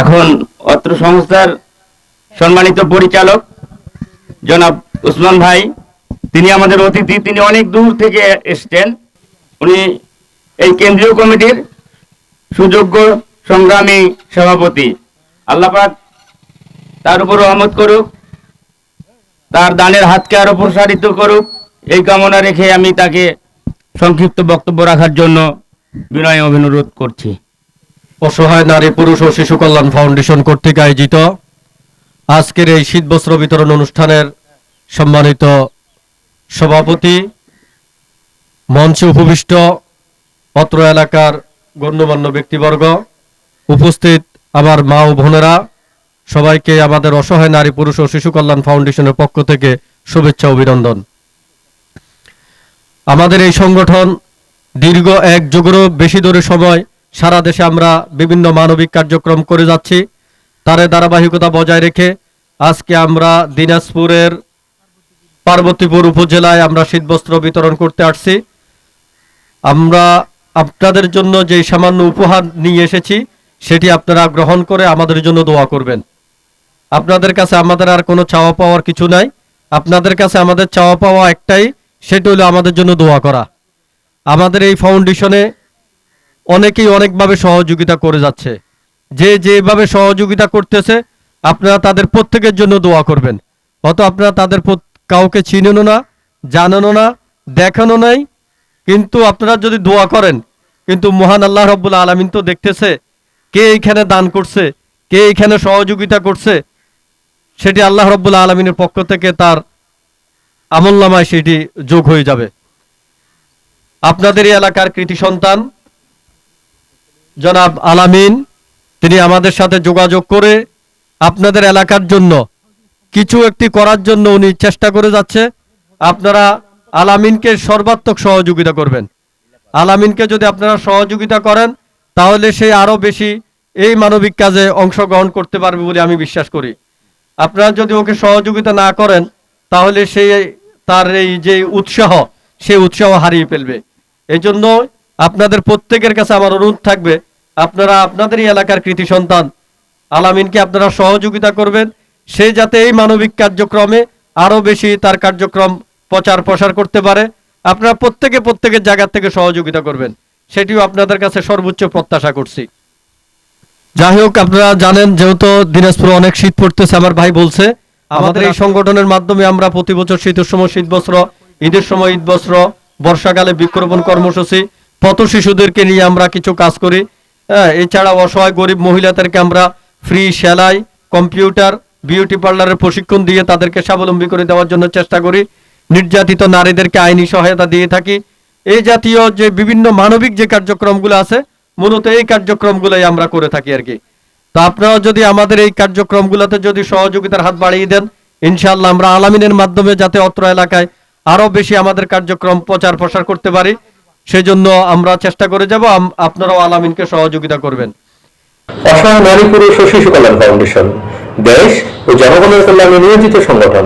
এখন অত্র সংস্থার সম্মানিত পরিচালক জনাব উসমান ভাই, তিনি আমাদের অতিথি, তিনি অনেক দূর থেকে এসছেন। উনি এই কেন্দ্রীয় কমিটির সুযোগ্য সংগ্রামী সভাপতি। আল্লাপাক তার উপর রহমত করুক, তার দানের হাতকে আরও প্রসারিত করুক। এই কামনা রেখে আমি তাকে সংক্ষিপ্ত বক্তব্য রাখার জন্য বিনয় অভিনুরোধ করছি। অসহায় নারী, পুরুষ ও শিশু কল্যাণ ফাউন্ডেশন কর্তৃক আয়োজিত আজকের এই শীতবস্ত্র বিতরণ অনুষ্ঠানের সম্মানিত সভাপতি, মঞ্চে উপবিষ্ট অত্র এলাকার গণ্যমান্য ব্যক্তিবর্গ উপস্থিত আমার মা ও বোনেরা, সবাইকে আমাদের অসহায় নারী, পুরুষ ও শিশু কল্যাণ ফাউন্ডেশনের পক্ষ থেকে শুভেচ্ছা অভিনন্দন। আমাদের এই সংগঠন দীর্ঘ এক যুগেরও বেশি ধরে সময় সারা দেশে আমরা বিভিন্ন মানবিক কার্যক্রম করে যাচ্ছি। তার ধারাবাহিকতা বজায় রেখে আজকে আমরা দিনাজপুরের পার্বতীপুর উপজেলায় আমরা শীতবস্ত্র বিতরণ করতে আসছি। আমরা আপনাদের জন্য যে সামান্য উপহার নিয়ে এসেছি, সেটি আপনারা গ্রহণ করে আমাদের জন্য দোয়া করবেন। আপনাদের কাছে আমাদের আর কোনো চাওয়া পাওয়ার কিছু নাই। আপনাদের কাছে আমাদের চাওয়া পাওয়া একটাই, সেটা হলো আমাদের জন্য দোয়া করা। আমাদের এই ফাউন্ডেশনে অনেকেই অনেকভাবে সহযোগিতা করে যাচ্ছে। যে যেভাবে সহযোগিতা করতেছে, আপনারা তাদের প্রত্যেকের জন্য দোয়া করবেন। অত আপনারা তাদের কাউকে চিনেনও না জানানো না দেখানো নাই। কিন্তু আপনারা যদি দোয়া করেন, কিন্তু মহান আল্লাহ রব্বুল আলমিন তো দেখতেছে কে এইখানে দান করছে, কে এইখানে সহযোগিতা করছে, সেটি আল্লাহ রব্বুল আলমিনের পক্ষ থেকে তার আমলনামায় সেটি যোগ হয়ে যাবে। আপনাদের এলাকার কৃতি সন্তান জনাব আলামিন, তিনি আমাদের সাথে যোগাযোগ করে আপনাদের এলাকার জন্য কিছু একটি করার জন্য উনি চেষ্টা করে যাচ্ছে। আপনারা আলামিনকে সর্বাত্মক সহযোগিতা করবেন। আলামিনকে যদি আপনারা সহযোগিতা করেন, তাহলে সে আরও বেশি এই মানবিক কাজে অংশগ্রহণ করতে পারবে বলে আমি বিশ্বাস করি। আপনারা যদি ওকে সহযোগিতা না করেন, তাহলে সে তার এই যে উৎসাহ সেই উৎসাহ হারিয়ে ফেলবে। এই জন্য আপনাদের প্রত্যেকের কাছে আমার অনুরোধ থাকবে আপনারা আপনাদের এই এলাকার কৃতি সন্তান। আলামিনকে আপনারা সহযোগিতা করবেন সে যাতে এই মানবিক কার্যক্রমে আরও বেশি তার কার্যক্রম প্রচার প্রসার করতে পারে। আপনারা প্রত্যেকে প্রত্যেকের জায়গা থেকে সহযোগিতা করবেন সেটিও আপনাদের কাছে সর্বোচ্চ প্রত্যাশা করছি। যাই হোক আপনারা জানেন যেহেতু দিনাজপুর অনেক শীত পড়তেছে আমার ভাই বলছে আমাদের এই সংগঠনের মাধ্যমে আমরা প্রতি বছর শীতের সময় শীত বস্ত্র ঈদের সময় ঈদ বস্ত্র বর্ষাকালে বৃক্ষরোপণ কর্মসূচি পথ শিশুদেরকে নিয়ে আমরা কিছু কাজ করি। হ্যাঁ এছাড়া অসহায় গরিব মহিলাদেরকে আমরা ফ্রি সেলাই কম্পিউটার বিউটি পার্লারের প্রশিক্ষণ দিয়ে তাদেরকে স্বাবলম্বী করে দেওয়ার জন্য চেষ্টা করি। নির্যাতিত নারীদেরকে আইনি সহায়তা দিয়ে থাকি। এই জাতীয় যে বিভিন্ন মানবিক যে কার্যক্রমগুলো আছে, মূলত এই কার্যক্রমগুলোই আমরা করে থাকি আর কি। তো আপনারা যদি আমাদের এই কার্যক্রমগুলোতে যদি সহযোগিতার হাত বাড়িয়ে দেন, ইনশাআল্লাহ আমরা আলামিনের মাধ্যমে যাতে অত্র এলাকায় আরও বেশি আমাদের কার্যক্রম প্রচার প্রসার করতে পারি। সেজন্য আমরা চেষ্টা করে যাব আপনারাও আলামিনকে সহযোগিতা করবেন। অসহায় নারী পুরুষ ও শিশু কল্যাণ ফাউন্ডেশন, দেশ ও জনগণের কল্যাণে নিয়োজিত সংগঠন।